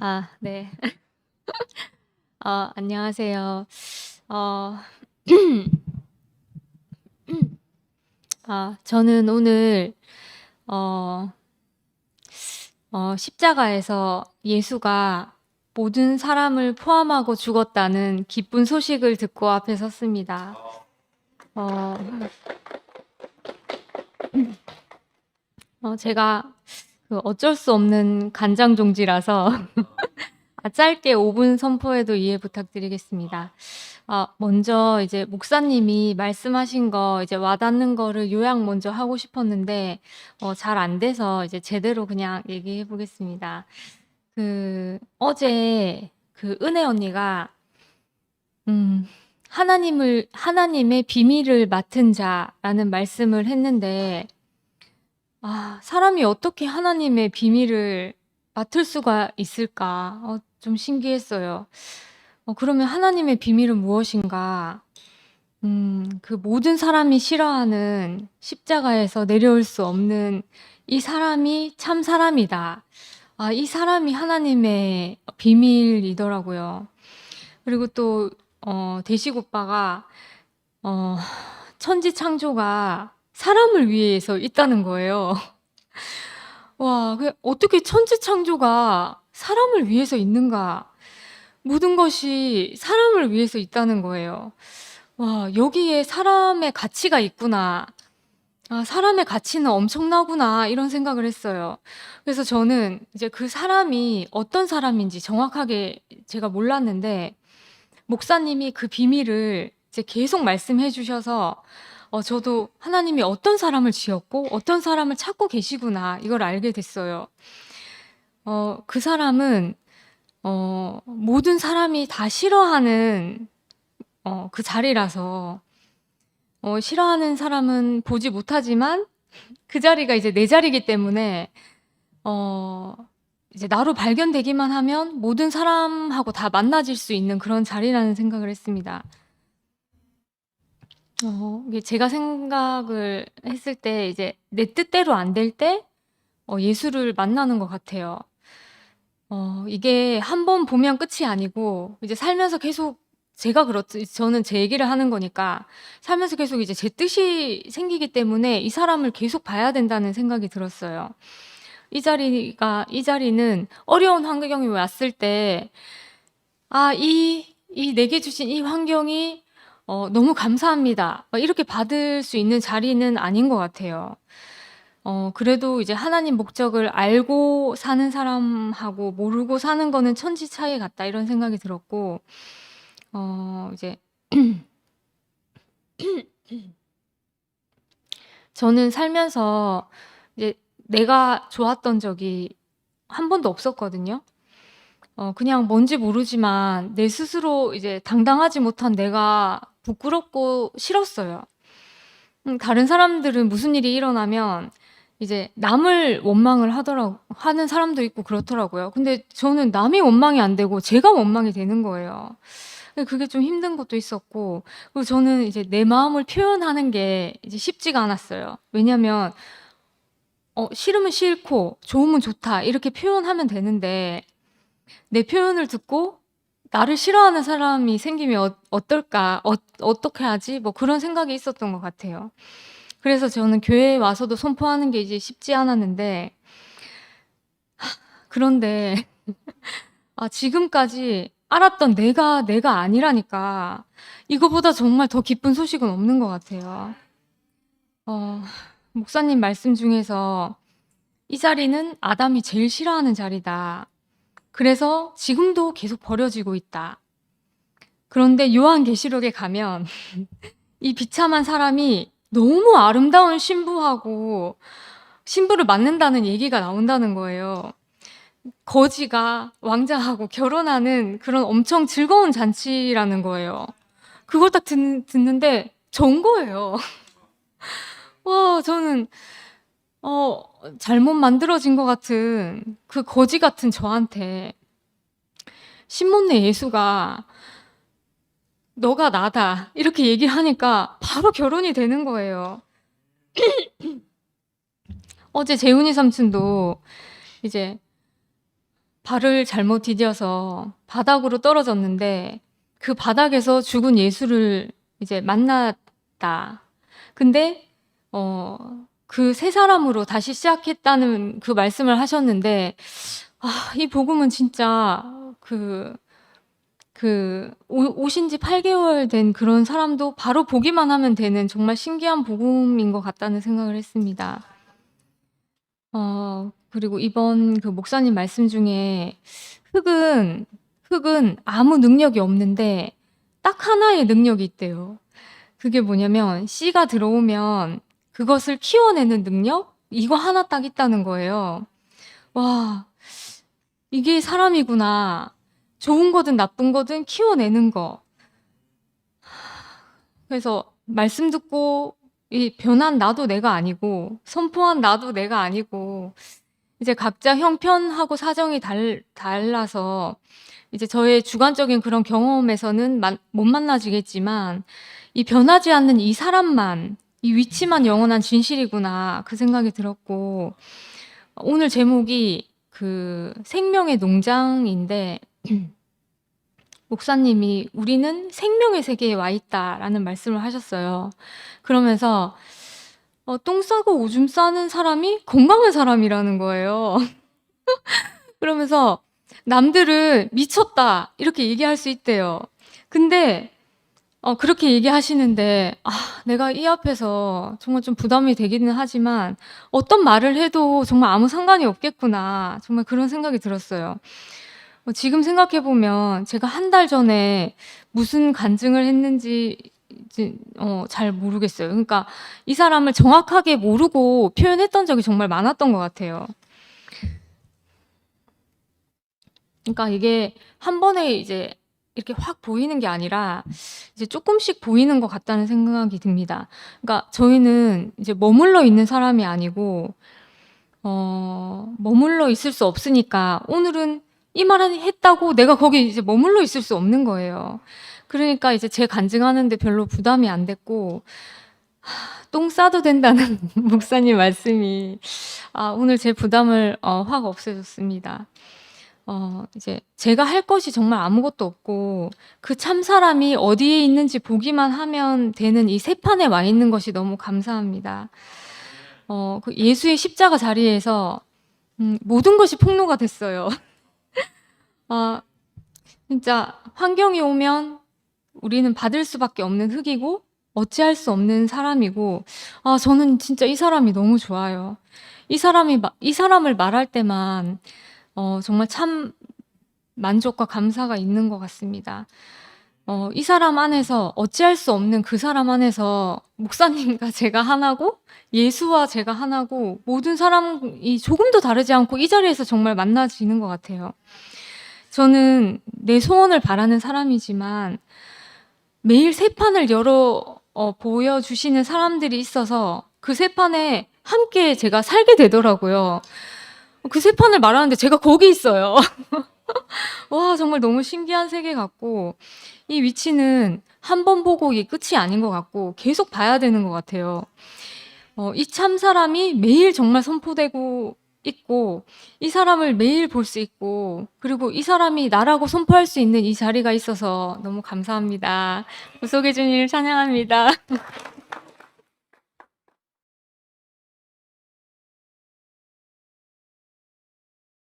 아 네. 어 안녕하세요. 어 아 저는 오늘 어 어 십자가에서 예수가 모든 사람을 포함하고 죽었다는 기쁜 소식을 듣고 앞에 섰습니다. 어 어 제가 그 어쩔 수 없는 간장 종지라서 아 짧게 5분 선포에도 이해 부탁드리겠습니다. 아 먼저 이제 목사님이 말씀하신 거 이제 와 닿는 거를 요약 먼저 하고 싶었는데 어 잘 안 돼서 이제 제대로 그냥 얘기해 보겠습니다. 그 어제 그 은혜 언니가 음 하나님을 하나님의 비밀을 맡은 자라는 말씀을 했는데 아 사람이 어떻게 하나님의 비밀을 맡을 수가 있을까? 어 좀 신기했어요. 어 그러면 하나님의 비밀은 무엇인가? 음 그 모든 사람이 싫어하는 십자가에서 내려올 수 없는 이 사람이 참 사람이다. 아 이 사람이 하나님의 비밀이더라고요. 그리고 또 어 대식 오빠가 어 천지 창조가 사람을 위해서 있다는 거예요. 와 그 어떻게 천지 창조가 사람을 위해서 있는가. 모든 것이 사람을 위해서 있다는 거예요. 와 여기에 사람의 가치가 있구나. '아 사람의 가치는 엄청나구나.' 이런 생각을 했어요. 그래서 저는 이제 그 사람이 어떤 사람인지 정확하게 제가 몰랐는데 목사님이 그 비밀을 이제 계속 말씀해 주셔서 어 저도 '하나님이 어떤 사람을 지었고 어떤 사람을 찾고 계시구나.' 이걸 알게 됐어요. 어 그 사람은 어 모든 사람이 다 싫어하는 어 그 자리라서 어 싫어하는 사람은 보지 못하지만 그 자리가 이제 내 자리이기 때문에 어 이제 나로 발견되기만 하면 모든 사람하고 다 만나질 수 있는 그런 자리라는 생각을 했습니다. 어 이게 제가 생각을 했을 때 이제 내 뜻대로 안 될 때 어 예수를 만나는 것 같아요. 어 이게 한번 보면 끝이 아니고 이제 살면서 계속 제가 그렇지 저는 제 얘기를 하는 거니까 살면서 계속 이제 제 뜻이 생기기 때문에 이 사람을 계속 봐야 된다는 생각이 들었어요. 이 자리가 이 자리는 어려운 환경이 왔을 때 '아 이 이 내게 주신 이 환경이 어 너무 감사합니다.' 막 이렇게 받을 수 있는 자리는 아닌 것 같아요. 어 그래도 이제 하나님 목적을 알고 사는 사람하고 모르고 사는 거는 천지 차이 같다 이런 생각이 들었고 어 이제 저는 살면서 이제 내가 좋았던 적이 한 번도 없었거든요. 어 그냥 뭔지 모르지만 내 스스로 이제 당당하지 못한 내가 부끄럽고 싫었어요. 음 다른 사람들은 무슨 일이 일어나면 이제 남을 원망을 하더라 하는 사람도 있고 그렇더라고요. 근데 저는 남이 원망이 안 되고 제가 원망이 되는 거예요. 그게 좀 힘든 것도 있었고 그리고 저는 이제 내 마음을 표현하는 게 이제 쉽지가 않았어요. 왜냐면 어 싫으면 싫고 좋으면 좋다 이렇게 표현하면 되는데 내 표현을 듣고 나를 싫어하는 사람이 생기면 어 어떨까? 어 '어떻게 하지?' 뭐 그런 생각이 있었던 것 같아요. 그래서 저는 교회에 와서도 선포하는 게 이제 쉽지 않았는데 그런데 아 지금까지 알았던 내가 내가 아니라니까 이거보다 정말 더 기쁜 소식은 없는 것 같아요. 어 목사님 말씀 중에서 "이 자리는 아담이 제일 싫어하는 자리다. 그래서 지금도 계속 버려지고 있다." 그런데 요한계시록에 가면 이 비참한 사람이 너무 아름다운 신부하고 신부를 만난다는 얘기가 나온다는 거예요. 거지가 왕자하고 결혼하는 그런 엄청 즐거운 잔치라는 거예요. 그걸 딱듣 듣는데 전 거예요. 와 저는 어 잘못 만들어진 것 같은 그 거지 같은 저한테 신문의 예수가 "너가 나다." 이렇게 얘기를 하니까 바로 결혼이 되는 거예요. 어제 재훈이 삼촌도 이제 발을 잘못 디뎌서 바닥으로 떨어졌는데 그 바닥에서 죽은 예수를 이제 만났다. 근데 어, 그세 사람으로 다시 시작했다는 그 말씀을 하셨는데 아, 이 복음은 진짜 그, 그, 오- 오신 지 8 개월 된 그런 사람도 바로 보기만 하면 되는 정말 신기한 복음인 것 같다는 생각을 했습니다. 어, 그리고 이번 그 목사님 말씀 중에 흙은, 흙은 아무 능력이 없는데 딱 하나의 능력이 있대요. 그게 뭐냐면 씨가 들어오면 그것을 키워내는 능력? 이거 하나 딱 있다는 거예요. 와, 이게 사람이구나. 좋은 거든 나쁜 거든 키워내는 거. 그래서 말씀 듣고 이 변한 나도 내가 아니고 선포한 나도 내가 아니고 이제 각자 형편하고 사정이 달, 달라서 이제 저의 주관적인 그런 경험에서는 만- 못 만나지겠지만 이 변하지 않는 이 사람만 이 위치만 영원한 진실이구나 그 생각이 들었고 오늘 제목이 그 생명의 농장인데 목사님이 우리는 생명의 세계에 와 있다라는 말씀을 하셨어요. 그러면서 어, 똥 싸고 오줌 싸는 사람이 건강한 사람이라는 거예요. 그러면서 남들은 미쳤다 이렇게 얘기할 수 있대요. 근데 어, 그렇게 얘기하시는데 아, 내가 이 앞에서 정말 좀 부담이 되기는 하지만 어떤 말을 해도 정말 아무 상관이 없겠구나 정말 그런 생각이 들었어요. 어, 지금 생각해 보면 제가 한달 전에 무슨 간증을 했는지 이제, 어, 잘 모르겠어요. 그러니까 이 사람을 정확하게 모르고 표현했던 적이 정말 많았던 것 같아요. 그러니까 이게 한 번에 이제 이렇게 확 보이는 게 아니라 이제 조금씩 보이는 것 같다는 생각이 듭니다. 그러니까 저희는 이제 머물러 있는 사람이 아니고 어, 머물러 있을 수 없으니까 오늘은 이 말을 했다고 내가 거기 이제 머물러 있을 수 없는 거예요. 그러니까 이제 제 간증하는데 별로 부담이 안 됐고 하, 똥 싸도 된다는 목사님 말씀이 아, 오늘 제 부담을 어, 확 없애줬습니다. 어, 이제 제가 할 것이 정말 아무것도 없고 그 참 사람이 어디에 있는지 보기만 하면 되는 이 세 판에 와 있는 것이 너무 감사합니다. 어, 그 예수의 십자가 자리에서 음, 모든 것이 폭로가 됐어요. 아, 진짜 환경이 오면 우리는 받을 수밖에 없는 흙이고 어찌할 수 없는 사람이고 아, 저는 진짜 이 사람이 너무 좋아요. 이 사람이 마- 이 사람을 말할 때만 어, 정말 참 만족과 감사가 있는 것 같습니다. 어, 이 사람 안에서 어찌할 수 없는 그 사람 안에서 목사님과 제가 하나고 예수와 제가 하나고 모든 사람이 조금도 다르지 않고 이 자리에서 정말 만나지는 것 같아요. 저는 내 소원을 바라는 사람이지만 매일 세 판을 열어 어, 보여주시는 사람들이 있어서 그 세 판에 함께 제가 살게 되더라고요. 그 세 판을 말하는데 제가 거기 있어요. 와, 정말 너무 신기한 세계 같고, 이 위치는 한 번 보고 이게 끝이 아닌 것 같고, 계속 봐야 되는 것 같아요. 어, 이 참 사람이 매일 정말 선포되고 있고, 이 사람을 매일 볼 수 있고, 그리고 이 사람이 나라고 선포할 수 있는 이 자리가 있어서 너무 감사합니다. 구속의 주님을 찬양합니다.